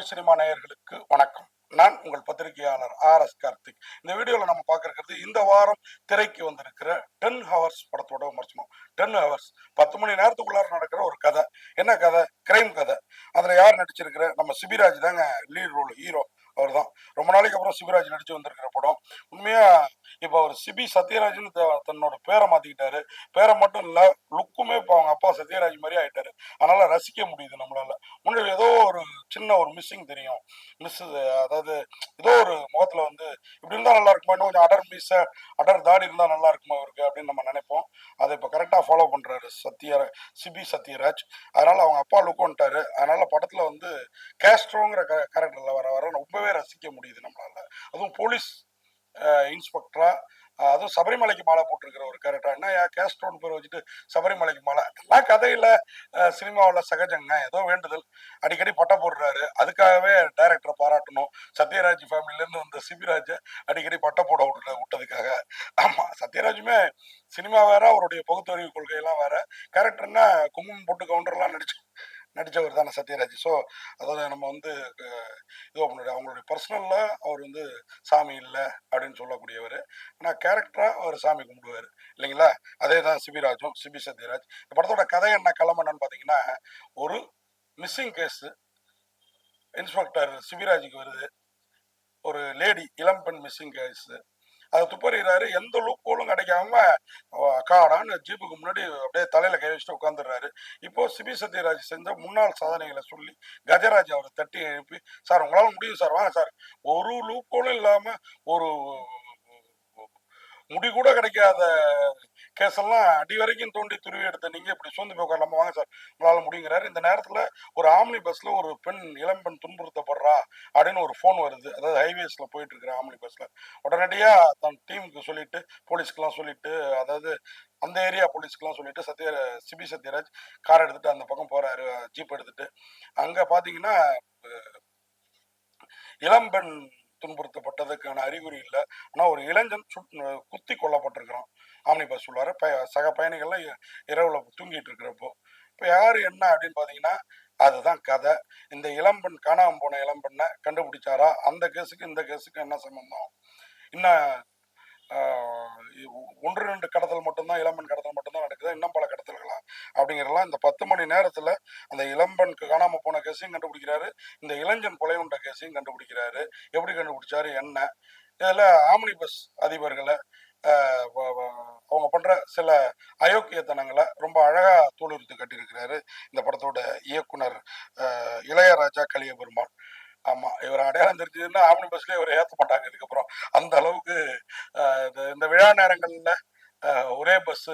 Tamil cinema நேயர்களுக்கு வணக்கம். நான் உங்கள் பத்திரிகையாளர் ஆர் எஸ் கார்த்திக். இந்த வீடியோவில் நம்ம பார்க்கறது இந்த வாரம் திரைக்கு வந்திருக்கிற டென் ஹவர்ஸ் படத்தோட விமர்சனம். Ten Hours. பத்து மணி நேரத்துக்குள்ளார நடக்கிற ஒரு கதை. என்ன கதை? கிரைம் கதை. அதில் யார் நடிச்சிருக்கிற? நம்ம சிபிராஜ் தாங்க லீட் ரோல் ஹீரோ அவர் தான் ரொம்ப நாளைக்கு அப்புறம் சிபிராஜ் நடிச்சு வந்திருக்கிற படம். உண்மையா இப்போ அவர் சிபி சத்யராஜ்னு த- தன்னோட பேரை மாத்திக்கிட்டாரு. பேரை மட்டும் இல்ல லுக்குமே இப்போ அவங்க அப்பா சத்யராஜ் மாதிரி ஆயிட்டாரு. அதனால ரசிக்க முடியுது நம்மளால. முன்னாடி ஏதோ ஒரு சின்ன ஒரு மிஸ்ஸிங் தெரியும். மிஸ் அதாவது ஏதோ ஒரு முகத்துல வந்து இப்படி இருந்தா நல்லா இருக்குமா? இன்னும் கொஞ்சம் அடர் மிஸ் அடர் தாடி இருந்தா நல்லா இருக்குமா அவருக்கு அப்படின்னு நம்ம நினைப்போம். அதை இப்போ கரெக்டாக ஃபாலோ பண்றாரு சத்ய சிபி சத்யராஜ். அதனால அவங்க அப்பா லுக் வந்துட்டாரு. அதனால படத்துல வந்து கேஸ்ட்ரோங்கிற கேரக்டர்ல வர வர ரொம்பவே ரசிக்க முடியுது நம்மளால. அதுவும் போலீஸ் இன்ஸ்பெக்டரா அதுவும் சபரிமலைக்கு மாலை போட்டிருக்கிற ஒரு கேரக்டர் என்ன ஏன் கேஸ்ட்ரோன் பேர் வச்சுட்டு சபரிமலைக்கு மாலை. எல்லாம் கதையில சினிமாவில் சகஜங்க. ஏதோ வேண்டுதல். அடிக்கடி பட்டை போடுறாரு. அதுக்காகவே டைரக்டரை பாராட்டணும். சத்யராஜ் ஃபேமிலியிலேருந்து வந்த சிபிராஜை அடிக்கடி பட்டை போட விட்டு விட்டதுக்காக. ஆமாம் சத்யராஜுமே சினிமா வேற அவருடைய பகுத்தறிவு கொள்கையெல்லாம் வேற. கேரக்டர்னா குங்குமம் போட்டு கவுண்டர்லாம் நடிச்சு நடித்தவர் தானே சத்யராஜ். ஸோ அதாவது நம்ம வந்து இது பண்ணுறது அவங்களுடைய பர்சனலில் அவர் வந்து சாமி இல்லை அப்படின்னு சொல்லக்கூடியவர். ஆனால் கேரக்டராக அவர் சாமி கும்பிடுவார். இல்லைங்களா? அதே தான் சிபிராஜும் சிபி சத்யராஜ். இந்த படத்தோட கதை என்ன கிளம்பணும்னு என்னன்னு பார்த்தீங்கன்னா ஒரு மிஸ்ஸிங் கேஸு இன்ஸ்பெக்டர் சிபிராஜுக்கு வருது. ஒரு லேடி இளம்பெண் மிஸ்ஸிங் கேஸு அதை துப்பறிகிறாரு. எந்த லூப்போலும் கிடைக்காம அக்காடான்னு ஜீப்புக்கு முன்னாடி அப்படியே தலையில கை வச்சுட்டு உட்காந்துடுறாரு இப்போ சிபி சத்யராஜ் செஞ்ச முன்னாள் சாதனைகளை சொல்லி கஜராஜ் அவரை தட்டி எழுப்பி சார் உங்களால முடியும் சார் வாங்க சார். ஒரு லூப்போலும் இல்லாம ஒரு முடி கூட கிடைக்காத கேஸெல்லாம் அடி வரைக்கும் தோண்டி துருவி எடுத்த நீங்க இப்படி சோர்ந்து போய் உட்காரலாமா? வாங்க சார் உங்களால் முடியுங்கிறாரு. இந்த நேரத்துல ஒரு ஆம்னி பஸ்ல ஒரு பெண் இளம்பெண் துன்புறுத்தப்படுறா அப்படின்னு ஒரு ஃபோன் வருது. அதாவது ஹைவேஸ்ல போயிட்டு இருக்கிற ஆம்னி பஸ்ல உடனடியா தன் டீமுக்கு சொல்லிட்டு போலீஸ்க்கெல்லாம் சொல்லிட்டு அதாவது அந்த ஏரியா போலீஸ்க்கெல்லாம் சொல்லிட்டு சத்ய சிபி சத்யராஜ் கார் எடுத்துட்டு அந்த பக்கம் போறாரு. ஜீப் எடுத்துட்டு. அங்க பாத்தீங்கன்னா இளம்பெண் துன்புறுத்தப்பட்டதுக்கான அறிகுறி இல்லை. ஆனால் ஒரு இளைஞன் சுட் குத்தி கொல்லப்பட்டிருக்கிறான். ஆம்னி பஸ் உள்ளார ப சக பயணிகள்லாம் இ- தூங்கிட்டு இருக்கிறப்போ இப்போ யார் என்ன அப்படின்னு பார்த்தீங்கன்னா அதுதான் கதை. இந்த இளம்பெண் காணாமல் போன இளம்பெண்ணை கண்டுபிடிச்சாரா? அந்த கேஸுக்கு இந்த கேஸுக்கு என்ன சம்பந்தம்? இன்னும் ஒன்று ரெண்டு கடத்தல் மட்டும்தான் இளம்பெண் கடத்தல் மட்டும்தான் நடக்குது. இன்னும் பல கடத்தல்களா அப்படிங்கிறலாம் இந்த பத்து மணி நேரத்தில் அந்த இளம்பெண்க்கு காணாமல் போன கேஸையும் கண்டுபிடிக்கிறாரு. இந்த இளைஞன் கொலை உண்ட கேஸையும் கண்டுபிடிக்கிறாரு. எப்படி கண்டுபிடிச்சாரு? என்ன? இதில் ஆம்னி பஸ் அதிபர்களை அவங்க பண்ற சில அயோக்கியத்தனங்களை ரொம்ப அழகா தூளுரித்து கட்டியிருக்கிறாரு இந்த படத்தோட இயக்குனர் இளையராஜா கலியபெருமான். ஆமாம் ஆமா இவர் அடையாளம் தெரிஞ்சதுன்னா ஆம்னி பஸ்லயே இவர் ஏற்ற மாட்டாங்க இதுக்கப்புறம். அந்த அளவுக்கு இந்த- விழா நேரங்கள்ல ஒரே பஸ்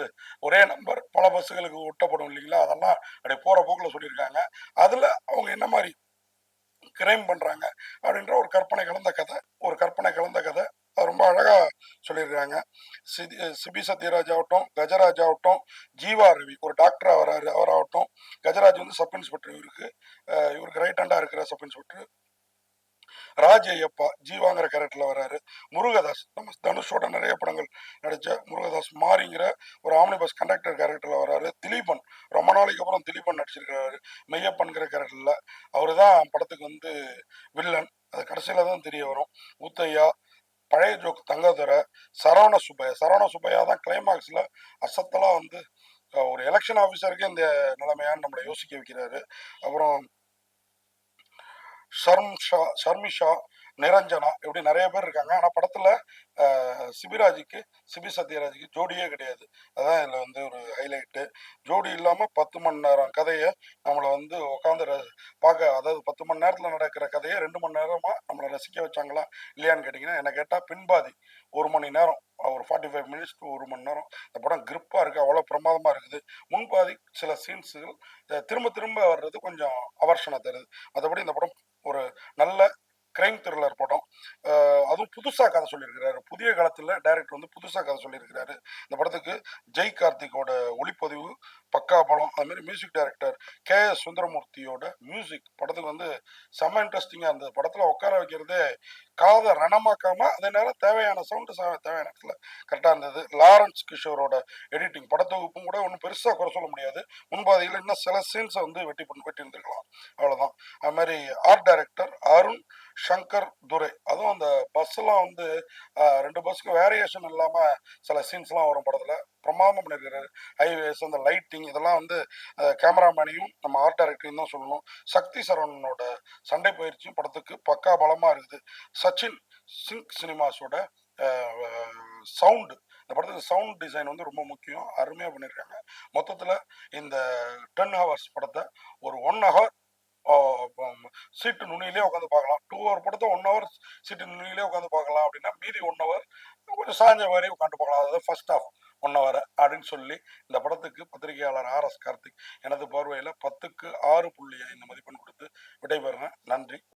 ஒரே நம்பர் பல பஸ்ஸுகளுக்கு ஒட்டப்படும் இல்லைங்களா? அதெல்லாம் அப்படியே போற போக்குல சொல்லியிருக்காங்க. அதுல அவங்க என்ன மாதிரி கிரைம் பண்றாங்க அப்படின்ற ஒரு கற்பனை கலந்த கதை ஒரு கற்பனை கலந்த கதை அது ரொம்ப அழகா சொல்லியிருக்காங்க. சிதி சிபி சத்யராஜ் ஆகட்டும் கஜராஜ் ஆகட்டும் ஜீவா ரவி ஒரு டாக்டர் வராரு அவராகட்டும். கஜராஜ் வந்து சப் இன்ஸ்பெக்டர் இவருக்கு. இவருக்கு ரைட் ஹேண்டா இருக்கிற சப் இன்ஸ்பெக்டர் ராஜ் ஐயப்பா ஜீவாங்கிற கேரக்டர்ல வராரு. முருகதாஸ் நம்ம தனுஷோட நிறைய படங்கள் நடிச்ச முருகதாஸ் மாறிங்கிற ஒரு ஆம்னி பஸ் கண்டக்டர் கேரக்டர்ல வராரு. திலீபன் ரொம்ப நாளைக்கு அப்புறம் திலீபன் நடிச்சிருக்கிறாரு. மெய்யப்பன்கிற கேரக்டர்ல அவரு தான் படத்துக்கு வந்து வில்லன் அது கடைசியில தான் தெரிய வரும். முத்தையா பழைய ஜோக் தங்கதுரை சரவண சுப்பையா. சரவண சுப்பையா தான் கிளைமாக்ஸ்ல அசத்தலா வந்து ஒரு எலெக்ஷன் ஆஃபீஸருக்கு இந்த நிலைமையான்னு நம்மளை யோசிக்க வைக்கிறாரு. அப்புறம் ஷர்ம்ஷா ஷர்மிஷா நிரஞ்சனா இப்படி நிறைய பேர் இருக்காங்க. ஆனால் படத்தில் சிபிராஜுக்கு சிபி சத்யராஜுக்கு ஜோடியே கிடையாது. அதான் இதில் வந்து ஒரு ஹைலைட்டு ஜோடி இல்லாமல் பத்து மணி நேரம் கதையை நம்மளை வந்து உட்காந்து பார்க்க அதாவது பத்து மணி நேரத்தில் நடக்கிற கதையை ரெண்டு மணி நேரமாக நம்மளை ரசிக்க வச்சாங்களா இல்லையான்னு கேட்டிங்கன்னா என்னை கேட்டால் பின்பாதி. ஒரு மணி நேரம் ஒரு ஃபார்ட்டி ஃபைவ் மினிட்ஸ் டு ஒரு மணி நேரம். இந்த படம் கிரிப்பாக இருக்குது அவ்வளோ பிரமாதமாக இருக்குது. முன்பாதி சில சீன்ஸுகள் திரும்ப திரும்ப வர்றது கொஞ்சம் அவர்ஷனை தருது. மற்றபடி இந்த படம் ஒரு நல்ல புதுசாக கதை சொல்லியிருக்கிறாரு. புதிய காலத்தில் டைரக்டர் வந்து புதுசாக கதை சொல்லியிருக்கிறாரு. இந்த படத்துக்கு ஜெய் கார்த்திகோட ஒளிப்பதிவு பக்கா படம் அதுமாரி மியூசிக் டைரக்டர் கே எஸ் சுந்தரமூர்த்தியோட மியூசிக் படத்துக்கு வந்து செம்ம இன்ட்ரெஸ்டிங்காக இருந்தது. படத்தில் உட்கார வைக்கிறதே காதை ரணமாக்காமல் அதே நேரம் தேவையான சவுண்டு தேவையான இடத்துல கரெக்டாக இருந்தது. லாரன்ஸ் கிஷோரோட எடிட்டிங் படத்தொகுப்பும் கூட ஒன்றும் பெருசாக குறை சொல்ல முடியாது. முன்பாதையில் இன்னும் சில சீன்ஸை வந்து வெட்டி பண்ணி வெட்டி இருந்திருக்கலாம் அவ்வளோதான் அது மாதிரி ஆர்ட் டைரக்டர் அருண் சங்கர் துரை. அதுவும் அந்த பஸ்ஸெல்லாம் வந்து ரெண்டு பஸ்ஸுக்கு வேரியேஷன் இல்லாம சில சீன்ஸ்லாம் வரும் படத்துல. பிரமாதம் பண்ணியிருக்காரு ஹைவேஸ் அந்த லைட்டிங் இதெல்லாம் வந்து கேமராமேனையும் நம்ம ஆர்ட் டைரக்டரையும் தான் சொல்லணும். சக்தி சரவணனோட சண்டை பயிற்சியும் படத்துக்கு. பக்கா பலமாக இருக்குது. சச்சின் சிங்க் சினிமாஸோட சவுண்டு இந்த படத்துக்கு சவுண்ட் டிசைன் வந்து ரொம்ப முக்கியம். அருமையாக பண்ணியிருக்காங்க மொத்தத்தில் இந்த டென் ஹவர்ஸ் படத்தை ஒரு ஒன் ஹவர் சீட்டு நுனியிலே உட்காந்து பார்க்கலாம். டூ ஹவர் படத்தை ஒன் ஹவர் சீட்டு நுனியிலே உட்காந்து பார்க்கலாம் அப்படின்னா மீதி ஒன் ஹவர் கொஞ்சம் சாஞ்ச மாதிரி உட்காந்து பார்க்கலாம். அதாவது ஃபர்ஸ்ட் ஆஃப் ஒன் ஹவர் அப்படின்னு சொல்லி இந்த படத்துக்கு பத்திரிகையாளர் ஆர் எஸ் கார்த்திக் எனது பார்வையில் பத்துக்கு ஆறு புள்ளி ஐந்து மதிப்பெண் கொடுத்து விடைபெறுறேன் நன்றி.